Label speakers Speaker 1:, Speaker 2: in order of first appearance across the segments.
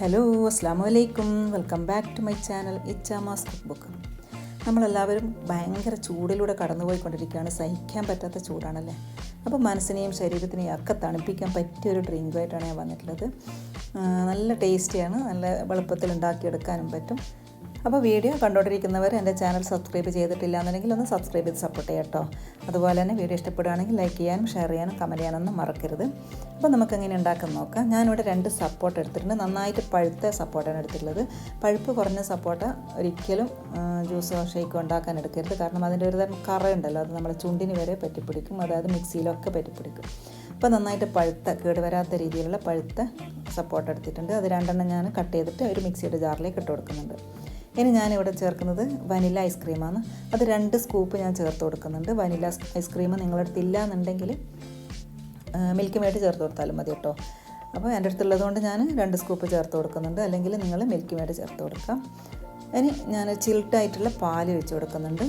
Speaker 1: Hello അസ്സാം വലൈക്കും welcome back to my channel Ichama's cook book നമ്മളെല്ലാവരും ഭയങ്കര ചൂടിലൂടെ കടന്നുപോയിക്കൊണ്ടിരിക്കുകയാണ്. സഹിക്കാൻ പറ്റാത്ത ചൂടാണല്ലേ? അപ്പോൾ മനസ്സിനെയും ശരീരത്തിനെയും ഒക്കെ തണുപ്പിക്കാൻ പറ്റിയ ഒരു ഡ്രിങ്കുമായിട്ടാണ് ഞാൻ വന്നിട്ടുള്ളത്. നല്ല ടേസ്റ്റിയാണ് നല്ല എളുപ്പത്തിൽ ഉണ്ടാക്കിയെടുക്കാനും പറ്റും. അപ്പോൾ വീഡിയോ കണ്ടുകൊണ്ടിരിക്കുന്നവർ എന്റെ ചാനൽ സബ്സ്ക്രൈബ് ചെയ്തിട്ടില്ല എന്നുണ്ടെങ്കിൽ ഒന്ന് സബ്സ്ക്രൈബ് ചെയ്ത് സപ്പോർട്ട് ചെയ്യാം കേട്ടോ. അതുപോലെ തന്നെ വീഡിയോ ഇഷ്ടപ്പെടുകയാണെങ്കിൽ ലൈക്ക് ചെയ്യാനും ഷെയർ ചെയ്യാനും കമന്റ് ചെയ്യാനൊന്നും മറക്കരുത്. അപ്പോൾ നമുക്ക് എങ്ങനെ ഉണ്ടാക്കാൻ നോക്കാം. ഞാനിവിടെ രണ്ട് സപ്പോർട്ട് എടുത്തിട്ടുണ്ട്. നന്നായിട്ട് പഴുത്ത സപ്പോർട്ടാണ് എടുത്തിട്ടുള്ളത്. പഴുപ്പ് കുറഞ്ഞ സപ്പോർട്ട ഒരിക്കലും ജ്യൂസ് ഷേക്കോ ഉണ്ടാക്കാൻ എടുക്കരുത്. കാരണം അതിന്റെ ഒരു തരം കറ ഉണ്ടല്ലോ അത് നമ്മുടെ ചുണ്ടിന് വരെ പറ്റിപ്പിടിക്കും. അതായത് മിക്സിയിലൊക്കെ പറ്റിപ്പിടിക്കും. അപ്പോൾ നന്നായിട്ട് പഴുത്ത കേടുവരാത്ത രീതിയിലുള്ള പഴുത്ത സപ്പോർട്ട് എടുത്തിട്ടുണ്ട്. അത് രണ്ടെണ്ണം ഞാൻ കട്ട് ചെയ്തിട്ട് ഒരു മിക്സിയുടെ ജാറിലേക്ക് ഇട്ട് കൊടുക്കുന്നുണ്ട്. ഇനി ഞാനിവിടെ ചേർക്കുന്നത് വനില ഐസ്ക്രീമാണ്. അത് രണ്ട് സ്കൂപ്പ് ഞാൻ ചേർത്ത് കൊടുക്കുന്നുണ്ട്. വനില ഐസ്ക്രീം നിങ്ങളുടെ അടുത്ത് ഇല്ല മിൽക്ക് മേഡ് ചേർത്ത് കൊടുത്താലും മതി കേട്ടോ. അപ്പോൾ എന്റെ അടുത്തുള്ളത് കൊണ്ട് ഞാൻ രണ്ട് സ്കൂപ്പ് ചേർത്ത് കൊടുക്കുന്നുണ്ട്. അല്ലെങ്കിൽ നിങ്ങൾ മിൽക്ക് മേഡ് ചേർത്ത് കൊടുക്കാം. ഇനി ഞാൻ ചിൽട്ടായിട്ടുള്ള പാൽ വെച്ച് കൊടുക്കുന്നുണ്ട്.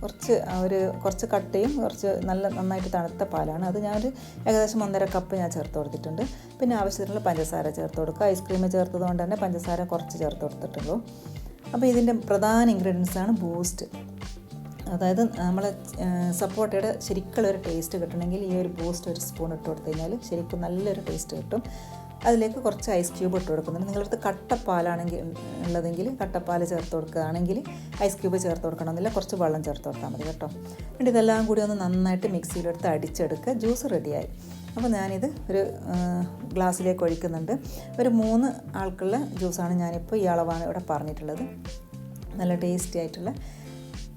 Speaker 1: കുറച്ച് ഒരു കുറച്ച് കട്ടയും കുറച്ച് നല്ല നന്നായിട്ട് തണുത്ത പാലാണ്. അത് ഞാനൊരു ഏകദേശം ഒന്നര കപ്പ് ഞാൻ ചേർത്ത് കൊടുത്തിട്ടുണ്ട്. പിന്നെ ആവശ്യത്തിനുള്ള പഞ്ചസാര ചേർത്ത് കൊടുക്കുക. ഐസ്ക്രീം ചേർത്തത് കൊണ്ട് തന്നെ പഞ്ചസാര കുറച്ച് ചേർത്ത് കൊടുത്തിട്ടുള്ളൂ. അപ്പോൾ ഇതിന്റെ പ്രധാന ഇൻഗ്രീഡിയൻസ് ആണ് ബൂസ്റ്റ് അതായത് നമ്മൾ സപ്പോർട്ടയുടെ ശരിക്കുള്ള ഒരു ടേസ്റ്റ് കിട്ടണമെങ്കിൽ ഈ ഒരു ബൂസ്റ്റ് ഒരു സ്പൂൺ ഇട്ട് കൊടുത്തു കഴിഞ്ഞാൽ ശരിക്കും നല്ലൊരു ടേസ്റ്റ് കിട്ടും. അതിലേക്ക് കുറച്ച് ഐസ് ക്യൂബ് ഇട്ട് കൊടുക്കുന്നുണ്ട്. നിങ്ങളടുത്ത് കട്ടപ്പാലാണെങ്കിൽ ഉള്ളതെങ്കിൽ കട്ടപ്പാൽ ചേർത്ത് കൊടുക്കുകയാണെങ്കിൽ ഐസ് ക്യൂബ് ചേർത്ത് കൊടുക്കണമെന്നില്ല കുറച്ച് വെള്ളം ചേർത്ത് കൊടുത്താൽ മതി കേട്ടോ. എന്നിട്ട് ഇതെല്ലാം കൂടി ഒന്ന് നന്നായിട്ട് മിക്സിയിലെടുത്ത് അടിച്ചെടുക്കുക. ജ്യൂസ് റെഡിയായി അപ്പോൾ ഞാനിത് ഒരു ഗ്ലാസ്സിലേക്ക് ഒഴിക്കുന്നുണ്ട്. ഒരു മൂന്ന് ആൾക്കുള്ള ജ്യൂസാണ് ഞാനിപ്പോൾ ഈ അളവാണ് ഇവിടെ പറഞ്ഞിട്ടുള്ളത്. നല്ല ടേസ്റ്റി ആയിട്ടുള്ള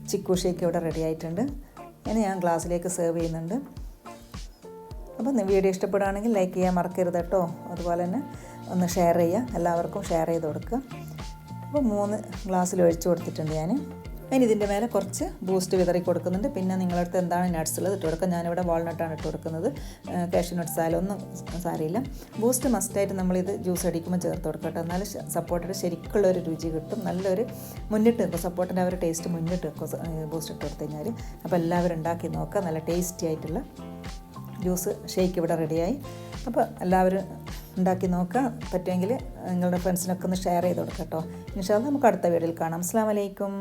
Speaker 1: ചിക്കു ഷേക്ക് ഇവിടെ റെഡി ആയിട്ടുണ്ട്. ഇനി ഞാൻ ഗ്ലാസ്സിലേക്ക് സെർവ് ചെയ്യുന്നുണ്ട്. അപ്പോൾ വീഡിയോ ഇഷ്ടപ്പെടുകയാണെങ്കിൽ ലൈക്ക് ചെയ്യാൻ മറക്കരുത് കേട്ടോ. അതുപോലെ തന്നെ ഒന്ന് ഷെയർ ചെയ്യുക. എല്ലാവർക്കും ഷെയർ ചെയ്ത് കൊടുക്കുക. അപ്പോൾ മൂന്ന് ഗ്ലാസ്സിൽ ഒഴിച്ചു കൊടുത്തിട്ടുണ്ട് ഞാൻ. അതിന് ഇതിന്റെ മേലെ കുറച്ച് ബൂസ്റ്റ് വിതറി കൊടുക്കുന്നുണ്ട്. പിന്നെ നിങ്ങളടുത്ത് എന്താണ് നട്ട്സ് ഉള്ളത് ഇട്ട് കൊടുക്കുക. ഞാനിവിടെ വാൾനട്ടാണ് ഇട്ട് കൊടുക്കുന്നത്. കാഷ്യൂ നട്ട്സ് ആയാലും ഒന്നും സാരമില്ല. ബൂസ്റ്റ് മസ്റ്റായിട്ട് നമ്മളിത് ജ്യൂസ് അടിക്കുമ്പോൾ ചേർത്ത് കൊടുക്കട്ടെ എന്നാൽ സപ്പോർട്ടയുടെ ശരിക്കുള്ള ഒരു രുചി കിട്ടും. നല്ലൊരു മുന്നിട്ട് വെക്കും സപ്പോർട്ടിന്റെ ആ ഒരു ടേസ്റ്റ് മുന്നിട്ട് വെക്കും ബൂസ്റ്റ് ഇട്ട് കൊടുത്തു കഴിഞ്ഞാൽ അപ്പോൾ എല്ലാവരും ഉണ്ടാക്കി നോക്കുക. നല്ല ടേസ്റ്റി ആയിട്ടുള്ള ജ്യൂസ് ഷേക്ക് ഇവിടെ റെഡിയായി അപ്പോൾ എല്ലാവരും ഉണ്ടാക്കി നോക്കുക. പറ്റുമെങ്കിൽ നിങ്ങളുടെ ഫ്രണ്ട്സിനൊക്കെ ഒന്ന് ഷെയർ ചെയ്ത് കൊടുക്കാം കേട്ടോ. ഇൻഷാല്ല നമുക്ക് അടുത്ത വീഡിയോയിൽ കാണാം. അസ്സാം വലൈക്കും